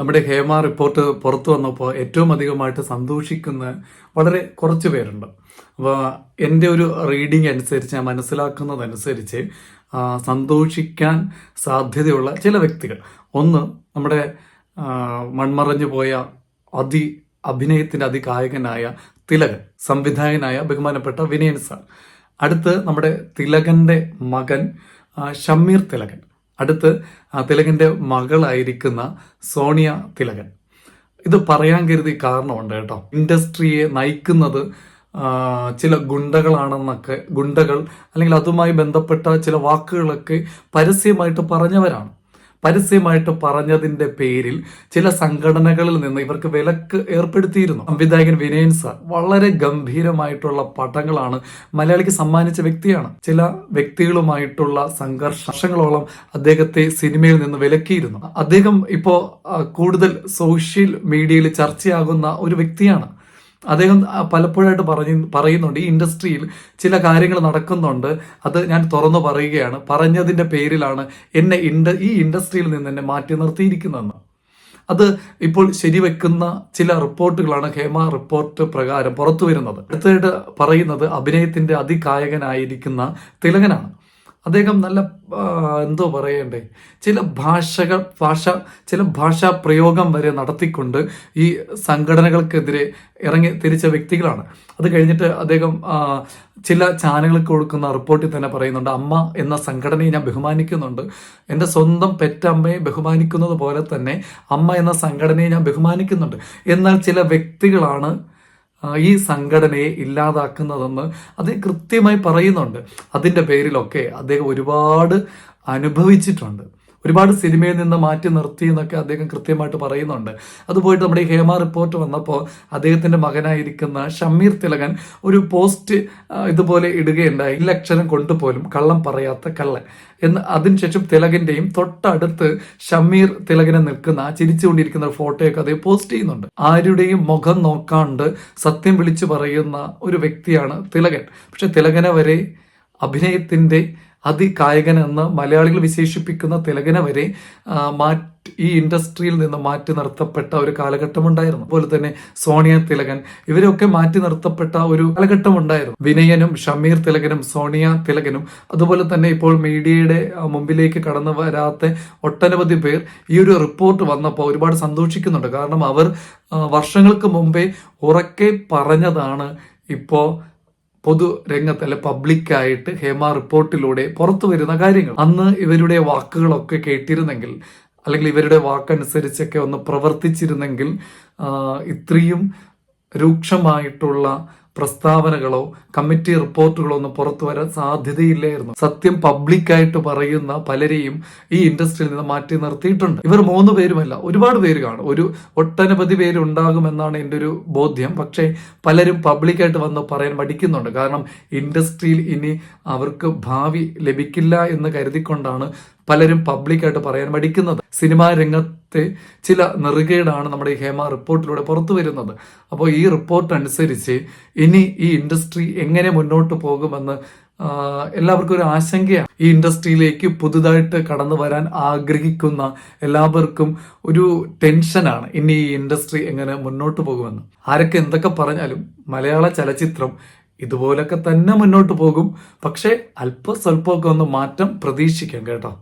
നമ്മുടെ ഹേമ റിപ്പോർട്ട് പുറത്തു വന്നപ്പോൾ ഏറ്റവും അധികമായിട്ട് സന്തോഷിക്കുന്ന വളരെ കുറച്ച് പേരുണ്ട്. അപ്പോൾ എന്റെ ഒരു റീഡിംഗ് അനുസരിച്ച് ഞാൻ മനസ്സിലാക്കുന്നതനുസരിച്ച് സന്തോഷിക്കാൻ സാധ്യതയുള്ള ചില വ്യക്തികൾ. ഒന്ന് നമ്മുടെ മൺമറഞ്ഞു പോയ അതി അഭിനയത്തിന്റെ അതികായകനായ തിലകൻ സംവിധായകനായ ബഹുമാനപ്പെട്ട വിനയൻ സാർ. അടുത്ത് നമ്മുടെ തിലകന്റെ മകൻ ഷമീർ തിലകൻ. അടുത്ത് തിലകന്റെ മകളായിരിക്കുന്ന സോണിയ തിലകൻ. ഇത് പറയാൻ കരുതി കാരണമുണ്ട് കേട്ടോ. ഇൻഡസ്ട്രിയെ നയിക്കുന്നത് ചില ഗുണ്ടകളാണെന്നൊക്കെ ഗുണ്ടകൾ അല്ലെങ്കിൽ അതുമായി ബന്ധപ്പെട്ട ചില വാക്കുകളൊക്കെ പരസ്യമായിട്ട് പറഞ്ഞവരാണ്. പരസ്യമായിട്ട് പറഞ്ഞതിന്റെ പേരിൽ ചില സംഘടനകളിൽ നിന്ന് ഇവർക്ക് വിലക്ക് ഏർപ്പെടുത്തിയിരുന്നു. സംവിധായകൻ വിനയൻ സാർ വളരെ ഗംഭീരമായിട്ടുള്ള പടങ്ങളാണ് മലയാളിക്ക് സമ്മാനിച്ച വ്യക്തിയാണ്. ചില വ്യക്തികളുമായിട്ടുള്ള സംഘർഷങ്ങളോളം അദ്ദേഹത്തെ സിനിമയിൽ നിന്ന് വിലക്കിയിരുന്നു. അദ്ദേഹം ഇപ്പോ കൂടുതൽ സോഷ്യൽ മീഡിയയിൽ ചർച്ചയാകുന്ന ഒരു വ്യക്തിയാണ്. അദ്ദേഹം പലപ്പോഴായിട്ട് പറഞ്ഞു പറയുന്നുണ്ട് ഈ ഇൻഡസ്ട്രിയിൽ ചില കാര്യങ്ങൾ നടക്കുന്നുണ്ട് അത് ഞാൻ തുറന്നു പറയുകയാണ്. പറഞ്ഞതിന്റെ പേരിലാണ് എന്നെ ഇൻഡ ഈ ഇൻഡസ്ട്രിയിൽ നിന്ന് എന്നെ മാറ്റി നിർത്തിയിരിക്കുന്നതെന്ന്. അത് ഇപ്പോൾ ശരിവെക്കുന്ന ചില റിപ്പോർട്ടുകളാണ് ഹേമ റിപ്പോർട്ട് പ്രകാരം പുറത്തു വരുന്നത് അടുത്തതായിട്ട് പറയുന്നത് അഭിനയത്തിന്റെ അതികായകനായിരിക്കുന്ന തിലകനാണ്. അദ്ദേഹം നല്ല എന്തോ പറയണ്ടേ? ചില ഭാഷകൾ ഭാഷ ചില ഭാഷാ പ്രയോഗം വരെ നടത്തിക്കൊണ്ട് ഈ സംഘടനകൾക്കെതിരെ ഇറങ്ങി തിരിച്ച വ്യക്തികളാണ്. അത് കഴിഞ്ഞിട്ട് അദ്ദേഹം ചില ചാനലുകൾക്ക് കൊടുക്കുന്ന റിപ്പോർട്ടിൽ തന്നെ പറയുന്നുണ്ട് അമ്മ എന്ന സംഘടനയെ ഞാൻ ബഹുമാനിക്കുന്നുണ്ട്. എന്റെ സ്വന്തം പെറ്റമ്മയെ ബഹുമാനിക്കുന്നത് പോലെ തന്നെ അമ്മ എന്ന സംഘടനയെ ഞാൻ ബഹുമാനിക്കുന്നുണ്ട്. എന്നാൽ ചില വ്യക്തികളാണ് ഈ സംഘടനയെ ഇല്ലാതാക്കുന്നതെന്ന് അത് കൃത്യമായി പറയുന്നുണ്ട്. അതിന്റെ പേരിലൊക്കെ അദ്ദേഹം ഒരുപാട് അനുഭവിച്ചിട്ടുണ്ട്. ഒരുപാട് സിനിമയിൽ നിന്ന് മാറ്റി നിർത്തി എന്നൊക്കെ അദ്ദേഹം കൃത്യമായിട്ട് പറയുന്നുണ്ട്. അത് പോയിട്ട് നമ്മുടെ ഹേമ റിപ്പോർട്ട് വന്നപ്പോൾ അദ്ദേഹത്തിന്റെ മകനായിരിക്കുന്ന ഷമീർ തിലകൻ ഒരു പോസ്റ്റ് ഇതുപോലെ ഇടുകയുണ്ടായി. ഇല്ലക്ഷരം കൊണ്ടുപോലും കള്ളം പറയാത്ത കള്ളൻ. എന്ന് അതിനുശേഷം തിലകന്റെയും തൊട്ടടുത്ത് ഷമീർ തിലകനെ നിൽക്കുന്ന ചിരിച്ചുകൊണ്ടിരിക്കുന്ന ഫോട്ടോയൊക്കെ അദ്ദേഹം പോസ്റ്റ് ചെയ്യുന്നുണ്ട്. ആരുടെയും മുഖം നോക്കാണ്ട് സത്യം വിളിച്ചു പറയുന്ന ഒരു വ്യക്തിയാണ് തിലകൻ. പക്ഷെ തിലകനെ വരെ അഭിനയത്തിന്റെ അതികായകൻ എന്ന് മലയാളികൾ വിശേഷിപ്പിക്കുന്ന തിലകനെ വരെ മാറ്റി ഈ ഇൻഡസ്ട്രിയിൽ നിന്ന് മാറ്റി നിർത്തപ്പെട്ട ഒരു കാലഘട്ടം ഉണ്ടായിരുന്നു അതുപോലെ തന്നെ സോണിയ തിലകൻ ഇവരൊക്കെ മാറ്റി നിർത്തപ്പെട്ട ഒരു കാലഘട്ടം ഉണ്ടായിരുന്നു വിനയനും ഷമീർ തിലകനും സോണിയ തിലകനും അതുപോലെ തന്നെ ഇപ്പോൾ മീഡിയയുടെ മുമ്പിലേക്ക് കടന്നു വരാത്ത ഒട്ടനവധി പേർ ഈ ഒരു റിപ്പോർട്ട് വന്നപ്പോൾ ഒരുപാട് സന്തോഷിക്കുന്നുണ്ട്. കാരണം അവർ വർഷങ്ങൾക്ക് മുമ്പേ ഉറക്കെ പറഞ്ഞതാണ് ഇപ്പോൾ പൊതു രംഗത്ത് അല്ലെ പബ്ലിക്കായിട്ട് ഹേമ റിപ്പോർട്ടിലൂടെ പുറത്തു വരുന്ന കാര്യങ്ങൾ. അന്ന് ഇവരുടെ വാക്കുകളൊക്കെ കേട്ടിരുന്നെങ്കിൽ അല്ലെങ്കിൽ ഇവരുടെ വാക്കനുസരിച്ചൊക്കെ ഒന്ന് പ്രവർത്തിച്ചിരുന്നെങ്കിൽ ഇത്രയും രൂക്ഷമായിട്ടുള്ള പ്രസ്താവനകളോ കമ്മിറ്റി റിപ്പോർട്ടുകളോ ഒന്നും പുറത്തു വരാൻ സാധ്യതയില്ലായിരുന്നു. സത്യം പബ്ലിക്കായിട്ട് പറയുന്ന പലരെയും ഈ ഇൻഡസ്ട്രിയിൽ നിന്ന് മാറ്റി നിർത്തിയിട്ടുണ്ട്. ഇവർ മൂന്ന് പേരുമല്ല ഒരുപാട് പേര് കാണും. ഒരു ഒട്ടനവധി പേര് ഉണ്ടാകുമെന്നാണ് എന്റെ ഒരു ബോധ്യം. പക്ഷേ പലരും പബ്ലിക്കായിട്ട് വന്ന് പറയാൻ മടിക്കുന്നുണ്ട്. കാരണം ഇൻഡസ്ട്രിയിൽ ഇനി അവർക്ക് ഭാവി ലഭിക്കില്ല എന്ന് കരുതിക്കൊണ്ടാണ് പലരും പബ്ലിക്കായിട്ട് പറയാൻ മടിക്കുന്നത്. സിനിമാ രംഗത്തെ ചില നെറുകേടാണ് നമ്മുടെ ഈ ഹേമ റിപ്പോർട്ടിലൂടെ പുറത്തു വരുന്നത്. അപ്പോൾ ഈ റിപ്പോർട്ട് അനുസരിച്ച് ഇനി ഈ ഇൻഡസ്ട്രി എങ്ങനെ മുന്നോട്ട് പോകുമെന്ന് എല്ലാവർക്കും ഒരു ആശങ്കയാണ്. ഈ ഇൻഡസ്ട്രിയിലേക്ക് പുതുതായിട്ട് കടന്നു വരാൻ ആഗ്രഹിക്കുന്ന എല്ലാവർക്കും ഒരു ടെൻഷനാണ് ഇനി ഈ ഇൻഡസ്ട്രി എങ്ങനെ മുന്നോട്ട് പോകുമെന്ന്. ആരൊക്കെ എന്തൊക്കെ പറഞ്ഞാലും മലയാള ചലച്ചിത്രം ഇതുപോലൊക്കെ തന്നെ മുന്നോട്ട് പോകും. പക്ഷേ അല്പ സ്വല്പമൊക്കെ ഒന്ന് മാറ്റം പ്രതീക്ഷിക്കാം കേട്ടോ.